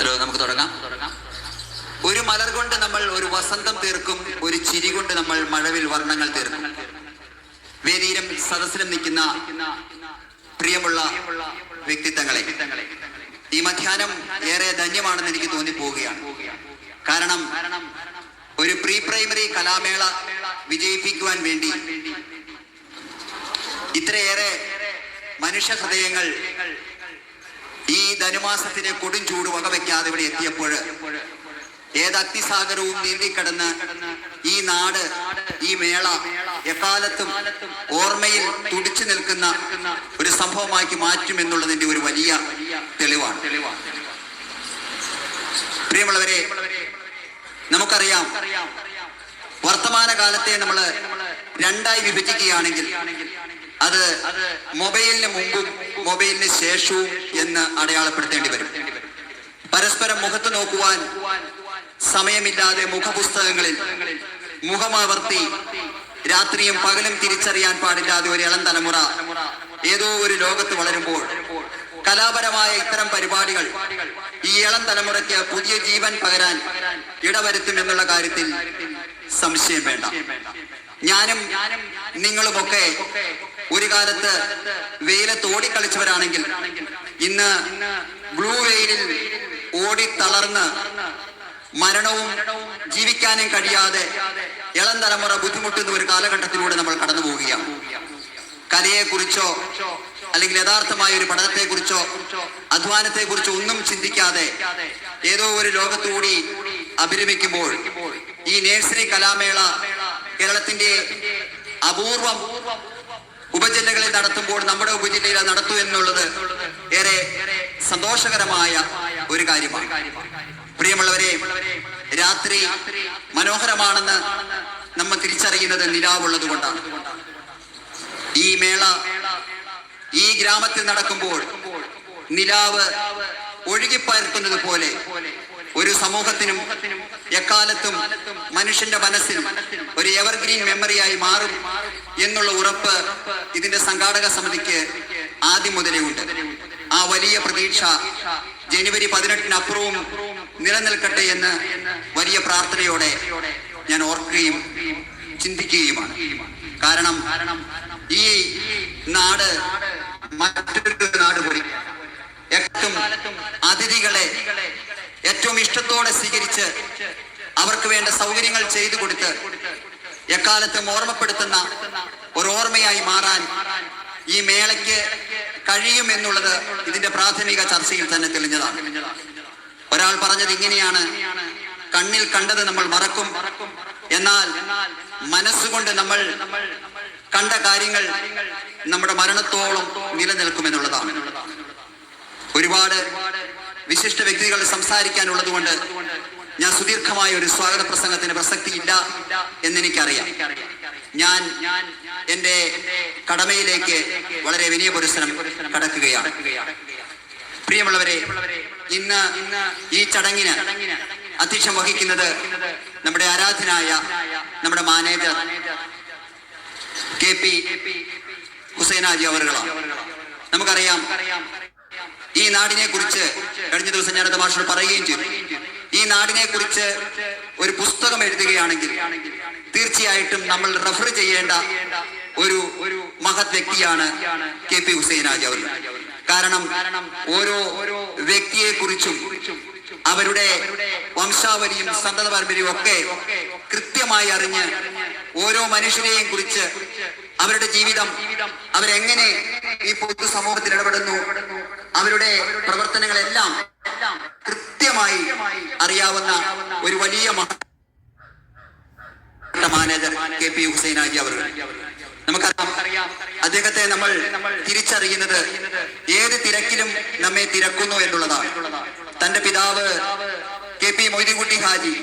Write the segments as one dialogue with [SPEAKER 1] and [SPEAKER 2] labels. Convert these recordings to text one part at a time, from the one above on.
[SPEAKER 1] Hello നമുക്ക് തുടങ്ങാം. ഒരു മലർ കൊണ്ട് നമ്മൾ ഒരു വസന്തം തീർക്കും ഒരു ചിരി കൊണ്ട് നമ്മൾ മഴവിൽ വർണങ്ങൾ തീർക്കും. വേദിയിലും സദസ്സിലും നിൽക്കുന്ന പ്രിയമുള്ള വ്യക്തിത്വങ്ങളെ ഈ മധ്യാഹ്നം ഏറെ ധന്യമാണെന്ന് എനിക്ക് തോന്നിപ്പോവുകയാണ്. കാരണം ഒരു പ്രീ പ്രൈമറി കലാമേള വിജയിപ്പിക്കുവാൻ വേണ്ടി ഇത്രയേറെ മനുഷ്യ ഹൃദയങ്ങൾ ഈ ധനുമാസത്തിന് കൊടും ചൂട് വകവെക്കാതെ ഇവിടെ എത്തിയപ്പോൾ ഏത് അഗ്നിസാഗരവും നീന്തിക്കടന്ന് ഈ നാട് ഈ മേള എക്കാലത്തും ഓർമ്മയിൽ തുടിച്ചു നിൽക്കുന്ന ഒരു സംഭവമാക്കി മാറ്റുമെന്നുള്ളതിന്റെ ഒരു വലിയ തെളിവാണ്. പ്രിയമുള്ളവരെ നമുക്കറിയാം വർത്തമാന കാലത്തെ നമ്മൾ രണ്ടായി വിഭജിക്കുകയാണെങ്കിൽ അത് മൊബൈലിന് മുമ്പും മൊബൈലിന് ശേഷവും എന്ന് അടയാളപ്പെടുത്തേണ്ടി വരും. പരസ്പരം മുഖത്ത് നോക്കുവാൻ സമയമില്ലാതെ മുഖപുസ്തകങ്ങളിൽ മുഖമാവർത്തി രാത്രിയും പകലും തിരിച്ചറിയാൻ പാടില്ലാതെ ഒരു ഇളം തലമുറ ഏതോ ഒരു ലോകത്ത് വളരുമ്പോൾ കലാപരമായ ഇത്തരം പരിപാടികൾ ഈ ഇളം തലമുറയ്ക്ക് പുതിയ ജീവൻ പകരാൻ ഇടവരുത്തുമെന്നുള്ള കാര്യത്തിൽ സംശയം വേണ്ട. ഞാനും നിങ്ങളുമൊക്കെ ഒരു കാലത്ത് വെയിലത്ത് ഓടിക്കളിച്ചവരാണെങ്കിൽ ഇന്ന് ബ്ലൂ വെയിലിൽ ഓടി തളർന്ന് മരണവും ജീവിക്കാനും കഴിയാതെ ഇളം തലമുറ ബുദ്ധിമുട്ടുന്ന ഒരു കാലഘട്ടത്തിലൂടെ നമ്മൾ കടന്നു പോവുകയാണ്. കലയെക്കുറിച്ചോ അല്ലെങ്കിൽ യഥാർത്ഥമായ ഒരു പഠനത്തെക്കുറിച്ചോ അധ്വാനത്തെക്കുറിച്ചോ ഒന്നും ചിന്തിക്കാതെ ഏതോ ഒരു ലോകത്തുകൂടി അഭിരമിക്കുമ്പോൾ ഈ നേഴ്സറി കലാമേള കേരളത്തിന്റെ അപൂർവം ഉപജില്ലകളിൽ നടത്തുമ്പോൾ നമ്മുടെ ഉപജില്ലയിൽ നടത്തൂ എന്നുള്ളത് ഏറെ സന്തോഷകരമായ ഒരു കാര്യമാണ്. പ്രിയമുള്ളവരെ രാത്രി മനോഹരമാണെന്ന് നമ്മൾ തിരിച്ചറിയുന്നത് നിലാവുള്ളത് കൊണ്ടാണ്. ഈ മേള ഈ ഗ്രാമത്തിൽ നടക്കുമ്പോൾ നിലാവ് ഒഴുകിപ്പയർക്കുന്നത് പോലെ ഒരു സമൂഹത്തിനും എക്കാലത്തും മനുഷ്യന്റെ മനസ്സിനും ഒരു എവർഗ്രീൻ മെമ്മറിയായി മാറും. എന്നുള്ള ഉറപ്പ് ഇതിന്റെ സംഘാടക സമിതിക്ക് ആദ്യം മുതലേ ഉണ്ട്. ആ വലിയ പ്രതീക്ഷ ജനുവരി പതിനെട്ടിനപ്പുറവും നിലനിൽക്കട്ടെ എന്ന് വലിയ പ്രാർത്ഥനയോടെ ഞാൻ ഓർക്കുകയും ചിന്തിക്കുകയുമാണ്. കാരണം ഈ നാട് മറ്റൊരു നാട് പോയി ഏറ്റവും അതിഥികളെ ഏറ്റവും ഇഷ്ടത്തോടെ സ്വീകരിച്ച് അവർക്ക് വേണ്ട സൗകര്യങ്ങൾ ചെയ്തു കൊടുത്ത് എക്കാലത്തും ഓർമ്മപ്പെടുത്തുന്ന ഒരു ഓർമ്മയായി മാറാൻ ഈ മേളയ്ക്ക് കഴിയും എന്നുള്ളത് ഇതിന്റെ പ്രാഥമിക ചർച്ചയിൽ തന്നെ തെളിഞ്ഞതാണ്. ഒരാൾ പറഞ്ഞത് ഇങ്ങനെയാണ്. കണ്ണിൽ കണ്ടത് നമ്മൾ മറക്കും. എന്നാൽ മനസ്സുകൊണ്ട് നമ്മൾ കണ്ട കാര്യങ്ങൾ നമ്മുടെ മരണത്തോളം നിലനിൽക്കും എന്നുള്ളതാണ്. ഒരുപാട് വിശിഷ്ട വ്യക്തികൾ സംസാരിക്കാനുള്ളത് കൊണ്ട് ഞാൻ സുദീർഘമായ ഒരു സ്വാഗത പ്രസംഗത്തിന് പ്രസക്തിയില്ല എന്നെനിക്കറിയാം. ഞാൻ എന്റെ കടമയിലേക്ക് വളരെ വിനയപുരസരം കടക്കുകയാണ്. പ്രിയമുള്ളവരെ ഇന്ന് ഈ ചടങ്ങിന് അധ്യക്ഷം വഹിക്കുന്നത് നമ്മുടെ ആരാധനായ നമ്മുടെ മാനേജർ കെ പി ഹുസൈനാജി അവറുകളാണ്. നമുക്കറിയാം ഈ നാടിനെ കുറിച്ച് കഴിഞ്ഞ ദിവസം ഞാനത് മാഷോട് പറയുകയും ചെയ്തു. ഈ നാടിനെ കുറിച്ച് ഒരു പുസ്തകം എഴുതുകയാണെങ്കിൽ തീർച്ചയായിട്ടും നമ്മൾ റെഫർ ചെയ്യേണ്ട ഒരു ഒരു മഹത് വ്യക്തിയാണ് കെ പി ഹുസൈൻ അവർ. കാരണം ഓരോ വ്യക്തിയെ കുറിച്ചും അവരുടെ വംശാവലിയും സന്തത പാരമ്പര്യവും ഒക്കെ കൃത്യമായി അറിഞ്ഞ് ഓരോ മനുഷ്യരെയും കുറിച്ച് അവരുടെ ജീവിതം അവരെങ്ങനെ ഈ പൊതു സമൂഹത്തിൽ ഇടപെടുന്നു അവരുടെ പ്രവർത്തനങ്ങളെല്ലാം കൃത്യമായി അറിയാവുന്ന ഒരു വലിയ manager K P Hussain Haji അവർ നമുക്കറിയാം അദ്ദേഹത്തെ നമ്മൾ തിരിച്ചറിയുന്നത് ഏത് തിരക്കിലും നമ്മെ തിരക്കുന്നു എന്നുള്ളതാണ്. തന്റെ പിതാവ് കെ പി മൊയ്തീൻകുട്ടി ഹാജി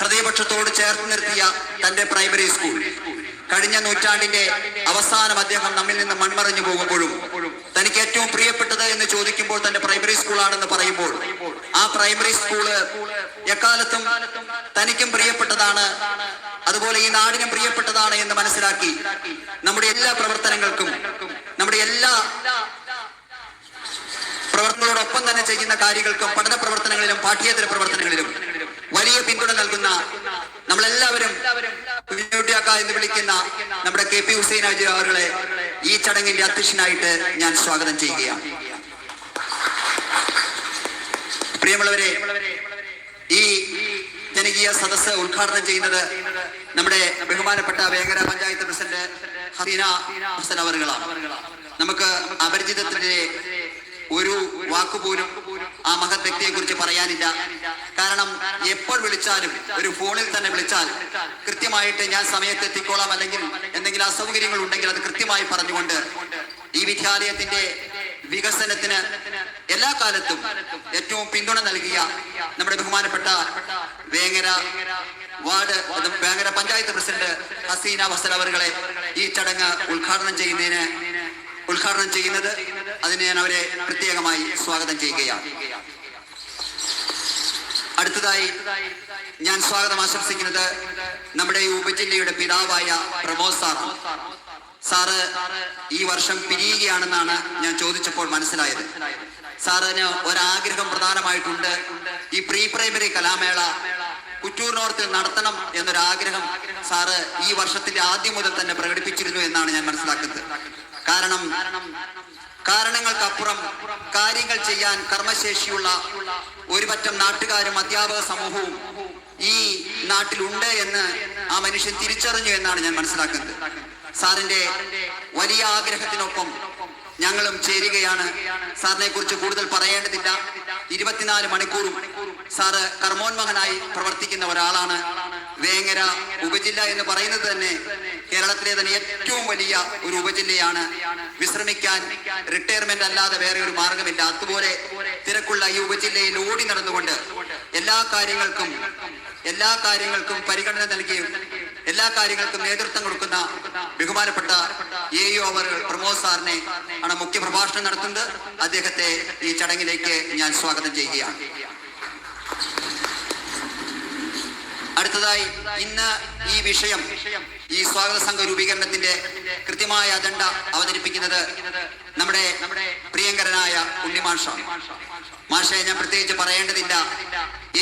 [SPEAKER 1] ഹൃദയപക്ഷത്തോട് ചേർത്ത് നിർത്തിയ തന്റെ പ്രൈമറി സ്കൂൾ. കഴിഞ്ഞ നൂറ്റാണ്ടിന്റെ അവസാനം അദ്ദേഹം നമ്മിൽ നിന്ന് മൺമറഞ്ഞു പോകുമ്പോഴും തനിക്ക് ഏറ്റവും പ്രിയപ്പെട്ടത് എന്ന് ചോദിക്കുമ്പോൾ തന്റെ പ്രൈമറി സ്കൂളാണെന്ന് പറയുമ്പോൾ ആ പ്രൈമറി സ്കൂൾ എക്കാലത്തും തനിക്കും പ്രിയപ്പെട്ടതാണ്. അതുപോലെ ഈ നാടിനും പ്രിയപ്പെട്ടതാണ് എന്ന് മനസ്സിലാക്കി നമ്മുടെ എല്ലാ പ്രവർത്തനങ്ങൾക്കും നമ്മുടെ എല്ലാ പ്രവർത്തനങ്ങളോടൊപ്പം തന്നെ ചെയ്യുന്ന കാര്യങ്ങൾക്കും പഠന പ്രവർത്തനങ്ങളിലും പാഠ്യേതര പ്രവർത്തനങ്ങളിലും വലിയ പിന്തുണ നൽകുന്ന നമ്മളെല്ലാവരും എന്ന് വിളിക്കുന്ന നമ്മുടെ കെ പി ഹുസൈൻ അജി അവരുടെ ഈ ചടങ്ങിന്റെ അധ്യക്ഷനായിട്ട് ഞാൻ സ്വാഗതം ചെയ്യുകയാണ്. പ്രിയമുള്ളവരെ ഈ ജനകീയ സദസ്സ് ഉദ്ഘാടനം ചെയ്യുന്നത് നമ്മുടെ ബഹുമാനപ്പെട്ട വേങ്ങര പഞ്ചായത്ത് പ്രസിഡന്റ് ഹസീന ഹസൻ അവറുകളാണ്. നമുക്ക് അപരിചിതത്തിന്റെ ഒരു വാക്കുപോലും ആ മഹത് വ്യക്തിയെ കുറിച്ച് പറയാനില്ല. കാരണം എപ്പോൾ വിളിച്ചാലും ഒരു ഫോണിൽ തന്നെ വിളിച്ചാൽ കൃത്യമായിട്ട് ഞാൻ സമയത്ത് എത്തിക്കോളാം അല്ലെങ്കിൽ എന്തെങ്കിലും അസൗകര്യങ്ങൾ ഉണ്ടെങ്കിൽ അത് കൃത്യമായി പറഞ്ഞുകൊണ്ട് ഈ വിദ്യാലയത്തിന്റെ വികസനത്തിന് എല്ലാ കാലത്തും ഏറ്റവും പിന്തുണ നൽകിയ നമ്മുടെ ബഹുമാനപ്പെട്ട വേങ്ങര വാർഡ് വേങ്ങര പഞ്ചായത്ത് പ്രസിഡന്റ് ഹസീന വസൽ അവർകളെ ഈ ചടങ്ങ് ഉദ്ഘാടനം ചെയ്യുന്നതിന് ഉദ്ഘാടനം ചെയ്യുന്നത് അതിന് ഞാൻ അവരെ പ്രത്യേകമായി സ്വാഗതം ചെയ്യുകയാണ്. അടുത്തതായി ഞാൻ സ്വാഗതം ആശംസിക്കുന്നത് നമ്മുടെ ഈ ഉപജില്ലയുടെ പിതാവായ പ്രമോദ് സാറാണ്. സാറ് ഈ വർഷം പിരിയുകയാണെന്നാണ് ഞാൻ ചോദിച്ചപ്പോൾ മനസ്സിലായത്. സാറിന് ഒരാഗ്രഹം പ്രധാനമായിട്ടുണ്ട്. ഈ പ്രീ പ്രൈമറി കലാമേള കുറ്റൂർ നോർത്തിൽ നടത്തണം എന്നൊരാഗ്രഹം സാറ് ഈ വർഷത്തിന്റെ ആദ്യം മുതൽ തന്നെ പ്രകടിപ്പിച്ചിരുന്നു എന്നാണ് ഞാൻ മനസ്സിലാക്കുന്നത്. കാരണം കാരണങ്ങൾക്കപ്പുറം കാര്യങ്ങൾ ചെയ്യാൻ കർമ്മശേഷിയുള്ള ഒരുപറ്റം നാട്ടുകാരും അധ്യാപക സമൂഹവും ഈ നാട്ടിലുണ്ട് എന്ന് ആ മനുഷ്യൻ തിരിച്ചറിഞ്ഞു എന്നാണ് ഞാൻ മനസ്സിലാക്കുന്നത്. സാറിന്റെ വലിയ ആഗ്രഹത്തിനൊപ്പം ഞങ്ങളും ചേരുകയാണ്. സാറിനെ കുറിച്ച് കൂടുതൽ പറയേണ്ടതില്ല. ഇരുപത്തിനാല് മണിക്കൂറും സാറ് കർമ്മോന്മഹനായി പ്രവർത്തിക്കുന്ന ഒരാളാണ്. വേങ്ങര ഉപജില്ല എന്ന് പറയുന്നത് തന്നെ കേരളത്തിലെ തന്നെ ഏറ്റവും വലിയ ഒരു ഉപജില്ലയാണ്. വിശ്രമിക്കാൻ റിട്ടയർമെന്റ് അല്ലാതെ വേറെ ഒരു മാർഗമില്ല. അതുപോലെ തിരക്കുള്ള ഈ ഉപജില്ലയിൽ ഓടി നടന്നുകൊണ്ട് എല്ലാ കാര്യങ്ങൾക്കും എല്ലാ കാര്യങ്ങൾക്കും പരിഗണന നൽകിയും എല്ലാ കാര്യങ്ങൾക്കും നേതൃത്വം കൊടുക്കുന്ന ബഹുമാനപ്പെട്ട എ യു അവർ പ്രമോദ് സാറിനെ ആണ് മുഖ്യ പ്രഭാഷണം നടത്തുന്നത്. അദ്ദേഹത്തെ ഈ ചടങ്ങിലേക്ക് ഞാൻ സ്വാഗതം ചെയ്യുകയാണ്. അടുത്തതായി ഇന്ന് ഈ വിഷയം ഈ സ്വാഗത സംഘ രൂപീകരണത്തിന്റെ കൃത്യമായ അജണ്ട അവതരിപ്പിക്കുന്നത് നമ്മുടെ പ്രിയങ്കരനായ ഉണ്ണിമാഷാണ് മാഷെ ഞാൻ പ്രത്യേകിച്ച് പറയേണ്ടതില്ല.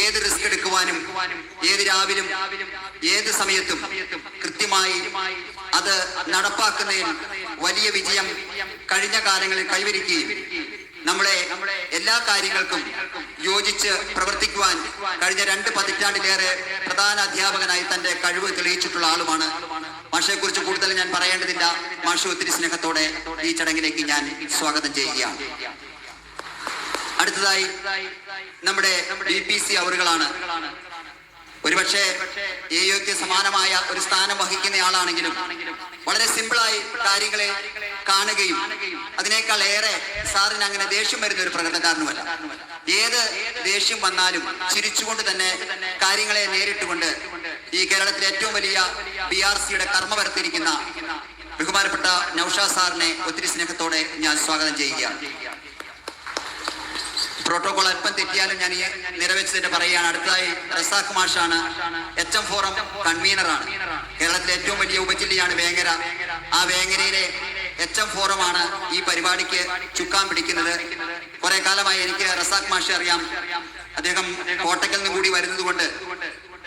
[SPEAKER 1] ഏത് റിസ്ക് എടുക്കുവാനും ഏത് രാവിലും ഏത് സമയത്തും കൃത്യമായി അത് നടപ്പാക്കുന്നതിൽ വലിയ വിജയം കഴിഞ്ഞ കാലങ്ങളിൽ കൈവരിക്കുകയും നമ്മളെ എല്ലാ കാര്യങ്ങൾക്കും യോജിച്ച് പ്രവർത്തിക്കുവാൻ കഴിഞ്ഞ രണ്ട് പതിറ്റാണ്ടിലേറെ പ്രധാന അധ്യാപകനായി തന്റെ കഴിവ് തെളിയിച്ചിട്ടുള്ള ആളുമാണ്. മാഷയെ കുറിച്ച് കൂടുതൽ ഞാൻ പറയേണ്ടതില്ല. മാഷ ഒത്തിരി സ്നേഹത്തോടെ ഈ ചടങ്ങിലേക്ക് ഞാൻ സ്വാഗതം ചെയ്യുകയാണ്. അടുത്തതായി നമ്മുടെ ബി പി സി അവറുകളാണ്. ഒരുപക്ഷെ എയോയ്ക്ക് സമാനമായ ഒരു സ്ഥാനം വഹിക്കുന്ന ആളാണെങ്കിലും വളരെ സിമ്പിളായി കാര്യങ്ങളെ കാണുകയും അതിനേക്കാൾ ഏറെ സാറിന് അങ്ങനെ ദേഷ്യം വരുന്ന ഒരു പ്രകടനക്കാരനുമല്ല ഏത് ദേഷ്യം വന്നാലും ചിരിച്ചുകൊണ്ട് തന്നെ കാര്യങ്ങളെ നേരിട്ടുകൊണ്ട് ഈ കേരളത്തിലെ ഏറ്റവും വലിയ ബി ആർ സിയുടെ കർമ്മ വരുത്തിയിരിക്കുന്ന ബഹുമാനപ്പെട്ട നൌഷാദ് സാറിനെ ഒത്തിരി സ്നേഹത്തോടെ ഞാൻ സ്വാഗതം ചെയ്യുകയാണ്. പ്രോട്ടോകോൾ അല്പം തെറ്റിയാലും ഞാൻ ഈ നിറവേച്ചതിന്റെ പറയുകയാണ്. അടുത്തതായി റസാഖ് മാഷാണ് എച്ച് എം ഫോറം കൺവീനറാണ്. കേരളത്തിലെ ഏറ്റവും വലിയ ഉപജില്ലയാണ് വേങ്ങര. ആ വേങ്ങരയിലെ എച്ച് എം ഫോറമാണ് ഈ പരിപാടിക്ക് ചുക്കാൻ പിടിക്കുന്നത്. കുറെ കാലമായി എനിക്ക് റസാഖ് മാഷെ അറിയാം. അദ്ദേഹം കോട്ടക്കൽ നിന്ന് കൂടി വരുന്നത് കൊണ്ട്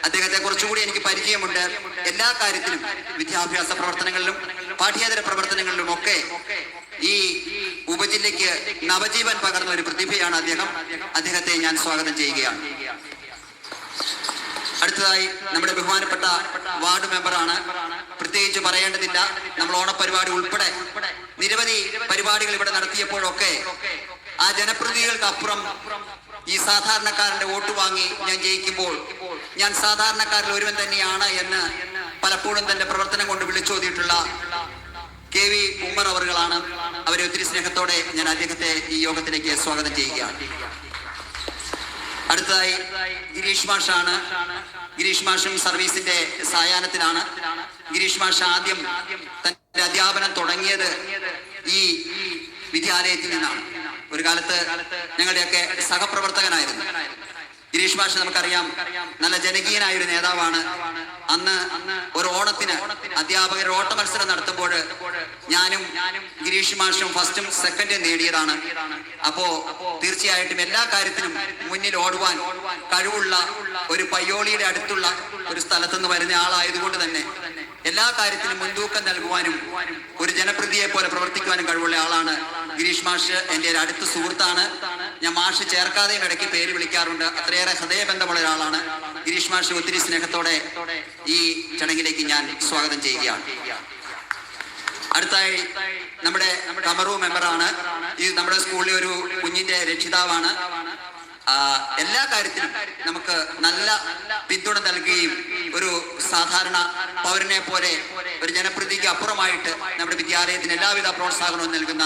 [SPEAKER 1] അദ്ദേഹത്തെ കുറച്ചുകൂടി എനിക്ക് പരിചയമുണ്ട്. എല്ലാ കാര്യത്തിലും വിദ്യാഭ്യാസ പ്രവർത്തനങ്ങളിലും പാഠ്യേതര പ്രവർത്തനങ്ങളിലും ഒക്കെ ഈ ഉപജില്ലയ്ക്ക് നവജീവൻ പകർന്ന ഒരു പ്രതിഭയാണ് അദ്ദേഹം. അദ്ദേഹത്തെ ഞാൻ സ്വാഗതം ചെയ്യുകയാണ്. അടുത്തതായി നമ്മുടെ ബഹുമാനപ്പെട്ട വാർഡ് മെമ്പറാണ്. പ്രത്യേകിച്ച് പറയേണ്ടതില്ല. നമ്മൾ ഓണപരിപാടി ഉൾപ്പെടെ നിരവധി പരിപാടികൾ ഇവിടെ നടത്തിയപ്പോഴൊക്കെ ആ ജനപ്രതിനിധികൾക്ക് അപ്പുറം ഈ സാധാരണക്കാരന്റെ വോട്ട് വാങ്ങി ഞാൻ ജയിക്കുമ്പോൾ ഞാൻ സാധാരണക്കാരിൽ ഒരുവൻ തന്നെയാണ് എന്ന് പലപ്പോഴും തന്റെ പ്രവർത്തനം കൊണ്ട് വിളിച്ചോതിയിട്ടുള്ള കെ വി ഉമ്മർ അവറുകളാണ് അവരെ ഒത്തിരി സ്നേഹത്തോടെ ഞാൻ അദ്ദേഹത്തെ ഈ യോഗത്തിലേക്ക് സ്വാഗതം ചെയ്യുകയാണ്. അടുത്തതായി ഗിരീഷ് മാഷാണ്. ഗിരീഷ് മാഷും സർവീസിന്റെ സായാഹ്നത്തിലാണ്. ഗിരീഷ് മാഷ് ആദ്യം തന്റെ അധ്യാപനം തുടങ്ങിയത് ഈ വിദ്യാലയത്തിൽ നിന്നാണ്. ഒരു കാലത്ത് ഞങ്ങളുടെയൊക്കെ സഹപ്രവർത്തകനായിരുന്നു. ഗിരീഷ് മാഷ് നമുക്കറിയാം. നല്ല ജനകീയനായ ഒരു നേതാവാണ്. അന്ന് ഒരു ഓണത്തിന് അധ്യാപകർ ഓട്ട മത്സരം നടത്തുമ്പോൾ ഞാനും ഗിരീഷ് മാഷും ഫസ്റ്റും സെക്കൻഡും നേടിയതാണ്. അപ്പോ തീർച്ചയായിട്ടും എല്ലാ കാര്യത്തിനും മുന്നിൽ ഓടുവാൻ കഴിവുള്ള ഒരു പയ്യോളിയുടെ അടുത്തുള്ള ഒരു സ്ഥലത്തുനിന്ന് വരുന്ന ആളായതുകൊണ്ട് തന്നെ എല്ലാ കാര്യത്തിനും മുൻതൂക്കം നൽകുവാനും ഒരു ജനപ്രതിയെ പോലെ പ്രവർത്തിക്കുവാനും കഴിവുള്ള ആളാണ് ഗിരീഷ് മാഷ്. എന്റെ ഒരു അടുത്ത സുഹൃത്താണ്. ഞാൻ മാഷ് ചേർക്കാതെയും ഇടയ്ക്ക് പേര് വിളിക്കാറുണ്ട്. അത്രയേറെ ഹൃദയബന്ധമുള്ള ഒരാളാണ്. ഗിരീഷ് മാഷ് ഒത്തിരി സ്നേഹത്തോടെ ഈ ചടങ്ങിലേക്ക് ഞാൻ സ്വാഗതം ചെയ്യുകയാണ്. അടുത്തായി നമ്മുടെ കമറു മെമ്പറാണ്. ഈ നമ്മുടെ സ്കൂളിലെ ഒരു കുഞ്ഞിന്റെ രക്ഷിതാവാണ്. എല്ലാ കാര്യത്തിലും നമുക്ക് നല്ല പിന്തുണ നൽകുകയും ഒരു സാധാരണ പൗരനെ പോലെ ഒരു ജനപ്രതിക്ക് അപ്പുറമായിട്ട് നമ്മുടെ വിദ്യാലയത്തിന് എല്ലാവിധ പ്രോത്സാഹനവും നൽകുന്ന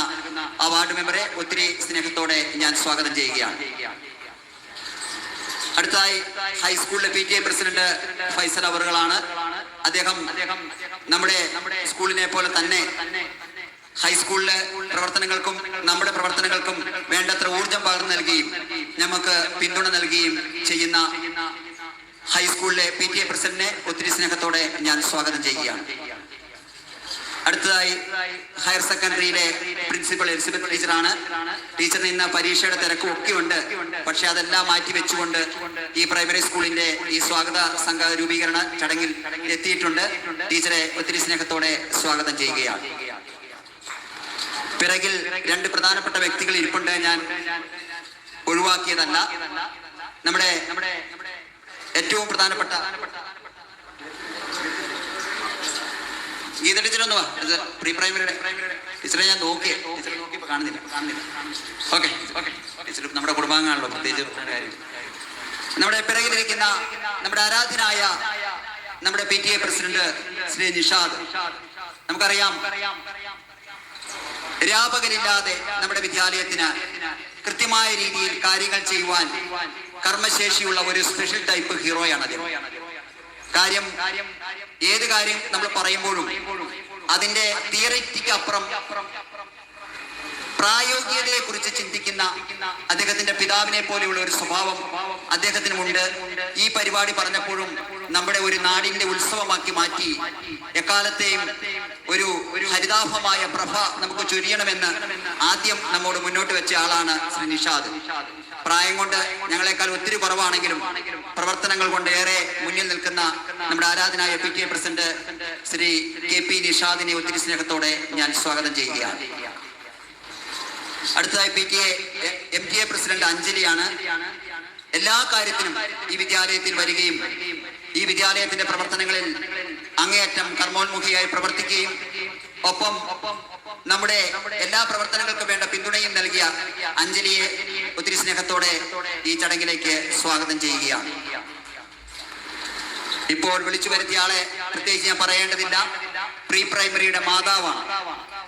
[SPEAKER 1] ആ വാർഡ് മെമ്പറെ ഒത്തിരി സ്നേഹത്തോടെ ഞാൻ സ്വാഗതം ചെയ്യുകയാണ്. അടുത്തായി ഹൈസ്കൂളിലെ P T A president Faisal അവറുകളാണ്. അദ്ദേഹം നമ്മുടെ സ്കൂളിനെ പോലെ തന്നെ ഹൈസ്കൂളിലെ പ്രവർത്തനങ്ങൾക്കും നമ്മുടെ പ്രവർത്തനങ്ങൾക്കും വേണ്ടത്ര ഊർജം പകർന്നു നൽകുകയും നമുക്ക് പിന്തുണ നൽകുകയും ചെയ്യുന്ന ഹൈസ്കൂളിലെ പി ടി എ പ്രസിഡന്റിനെ ഒത്തിരി സ്നേഹത്തോടെ ഞാൻ സ്വാഗതം ചെയ്യുകയാണ്. അടുത്തതായി ഹയർ സെക്കൻഡറിയിലെ പ്രിൻസിപ്പൽ എലിസബത്ത് ടീച്ചറാണ്. ടീച്ചറിന് ഇന്ന് പരീക്ഷയുടെ തിരക്കും ഒക്കെ ഉണ്ട് പക്ഷെ അതെല്ലാം മാറ്റി വെച്ചുകൊണ്ട് ഈ പ്രൈമറി സ്കൂളിന്റെ ഈ സ്വാഗത സംഘ രൂപീകരണ ചടങ്ങിൽ എത്തിയിട്ടുണ്ട്. ടീച്ചറെ ഒത്തിരി സ്നേഹത്തോടെ സ്വാഗതം ചെയ്യുകയാണ്. പിറകിൽ രണ്ട് പ്രധാനപ്പെട്ട വ്യക്തികൾ ഇരിപ്പുണ്ട് ഞാൻ ഒഴിവാക്കിയതല്ല. നമ്മുടെ ഏറ്റവും പ്രധാനപ്പെട്ട ഒന്ന് ഞാൻ കാണുന്നില്ല. നമ്മുടെ കുടുംബാംഗമാണല്ലോ. നമ്മുടെ പിറകിലിരിക്കുന്ന നമ്മുടെ ആരാധനായ നമ്മുടെ P T A president Shri Nishad. നമുക്കറിയാം രാപകലില്ലാതെ നമ്മുടെ വിദ്യാലയത്തിന് കൃത്യമായ രീതിയിൽ കാര്യങ്ങൾ ചെയ്യുവാൻ കർമ്മശേഷിയുള്ള ഒരു സ്പെഷ്യൽ ടൈപ്പ് ഹീറോയാണ് അദ്ദേഹം. കാര്യം ഏത് കാര്യം നമ്മൾ പറയുമ്പോഴും അതിന്റെ തിയറിറ്റിക്ക് അപ്പുറം പ്രായോഗികതയെ കുറിച്ച് ചിന്തിക്കുന്ന അദ്ദേഹത്തിന്റെ പിതാവിനെ പോലെയുള്ള ഒരു സ്വഭാവം അദ്ദേഹത്തിനുമുണ്ട്. ഈ പരിപാടി പറഞ്ഞപ്പോഴും നമ്മുടെ ഒരു നാടിന്റെ ഉത്സവമാക്കി മാറ്റി. എക്കാലത്തെയും ഒരു ഹരിതാഭമായ പ്രഭ നമുക്ക് ചൊരിയണമെന്ന് ആദ്യം നമ്മോട് മുന്നോട്ട് വെച്ച ആളാണ് ശ്രീ നിഷാദ്. പ്രായം കൊണ്ട് ഞങ്ങളെക്കാൾ ഒത്തിരി കുറവാണെങ്കിലും പ്രവർത്തനങ്ങൾ കൊണ്ട് ഏറെ മുന്നിൽ നിൽക്കുന്ന നമ്മുടെ ആരാധനായ P K president Shri K P നിഷാദിനെ ഒത്തിരി സ്നേഹത്തോടെ ഞാൻ സ്വാഗതം ചെയ്യുകയാണ്. അടുത്തതായി P T A T A president അഞ്ജലിയാണ്. എല്ലാ കാര്യത്തിനും ഈ വിദ്യാലയത്തിൽ വരികയും ഈ വിദ്യാലയത്തിന്റെ പ്രവർത്തനങ്ങളിൽ അങ്ങേയറ്റം കർമ്മോന്മുഖിയായി പ്രവർത്തിക്കുകയും ഒപ്പം നമ്മുടെ എല്ലാ പ്രവർത്തനങ്ങൾക്കും വേണ്ട പിന്തുണയും നൽകിയ അഞ്ജലിയെ ഒത്തിരി സ്നേഹത്തോടെ ഈ ചടങ്ങിലേക്ക് സ്വാഗതം ചെയ്യുകയാണ്. ഇപ്പോൾ വിളിച്ചു വരുത്തിയ ആളെ പ്രത്യേകിച്ച് ഞാൻ പറയേണ്ടതില്ല. പ്രീ പ്രൈമറിയുടെ മാതാവാണ്.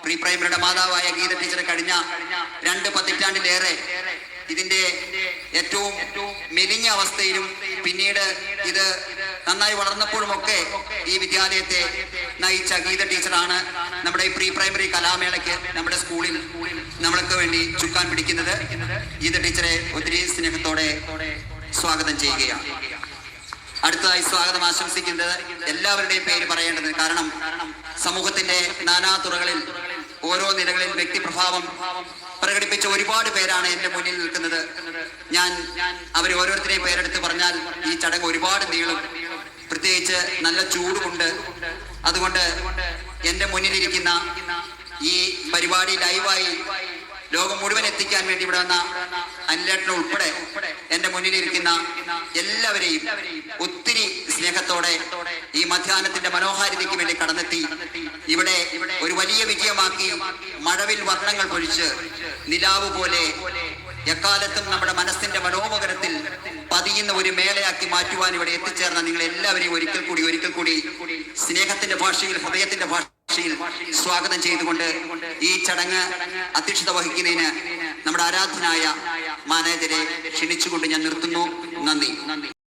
[SPEAKER 1] പ്രീ പ്രൈമറിയുടെ മാതാവായ ഗീത ടീച്ചറെ കഴിഞ്ഞ രണ്ട് പതിറ്റാണ്ടിലേറെ ഇതിന്റെ ഏറ്റവും മെലിഞ്ഞ അവസ്ഥയിലും പിന്നീട് ഇത് നന്നായി വളർന്നപ്പോഴുമൊക്കെ ഈ വിദ്യാലയത്തെ നയിച്ച ഗീത ടീച്ചറാണ് നമ്മുടെ ഈ പ്രീ പ്രൈമറി കലാമേളയ്ക്ക് നമ്മുടെ സ്കൂളിൽ നമ്മൾക്ക് വേണ്ടി ചുക്കാൻ പിടിക്കുന്നത്. ഗീത ടീച്ചറെ ഒത്തിരി സ്നേഹത്തോടെ സ്വാഗതം ചെയ്യുകയാണ്. അടുത്തതായി സ്വാഗതം ആശംസിക്കുന്നത് എല്ലാവരുടെയും പേര് പറയേണ്ടത് കാരണം സമൂഹത്തിന്റെ നാനാ തുറകളിൽ ഓരോ നിലകളിൽ വ്യക്തിപ്രഭാവം പ്രകടിപ്പിച്ച ഒരുപാട് പേരാണ് എന്റെ മുന്നിൽ നിൽക്കുന്നത്. ഞാൻ അവർ ഓരോരുത്തരെയും പേരെടുത്ത് പറഞ്ഞാൽ ഈ ചടങ്ങ് ഒരുപാട് നീളും. പ്രത്യേകിച്ച് നല്ല ചൂടുമുണ്ട്. അതുകൊണ്ട് എന്റെ മുന്നിലിരിക്കുന്ന ഈ പരിപാടി ലൈവായി ലോകം മുഴുവൻ എത്തിക്കാൻ വേണ്ടി ഇവിടെ വന്ന അനിലേട്ടൻ ഉൾപ്പെടെ എന്റെ മുന്നിലിരിക്കുന്ന എല്ലാവരെയും ഒത്തിരി സ്നേഹത്തോടെ ഈ മധ്യാഹ്നത്തിന്റെ മനോഹാരിതയ്ക്ക് വേണ്ടി കടന്നെത്തി. ഇവിടെ ഒരു വലിയ വിജയമാക്കി മഴവിൽ വർണങ്ങൾ പൊഴിച്ച് നിലാവ് പോലെ എക്കാലത്തും നമ്മുടെ മനസ്സിന്റെ മനോമകരത്തിൽ പതിയുന്ന ഒരു മേളയാക്കി മാറ്റുവാൻ ഇവിടെ എത്തിച്ചേർന്ന നിങ്ങൾ എല്ലാവരെയും ഒരിക്കൽ കൂടി ഒരിക്കൽ കൂടി സ്നേഹത്തിന്റെ ഭാഷയിൽ ഹൃദയത്തിന്റെ ഭാഷയിൽ സ്വാഗതം ചെയ്തുകൊണ്ട് ഈ ചടങ്ങ് അധ്യക്ഷത വഹിക്കുന്നതിന് നമ്മുടെ ആരാധനായ മാനേജരെ ക്ഷണിച്ചുകൊണ്ട് ഞാൻ നിർത്തുന്നു. നന്ദി.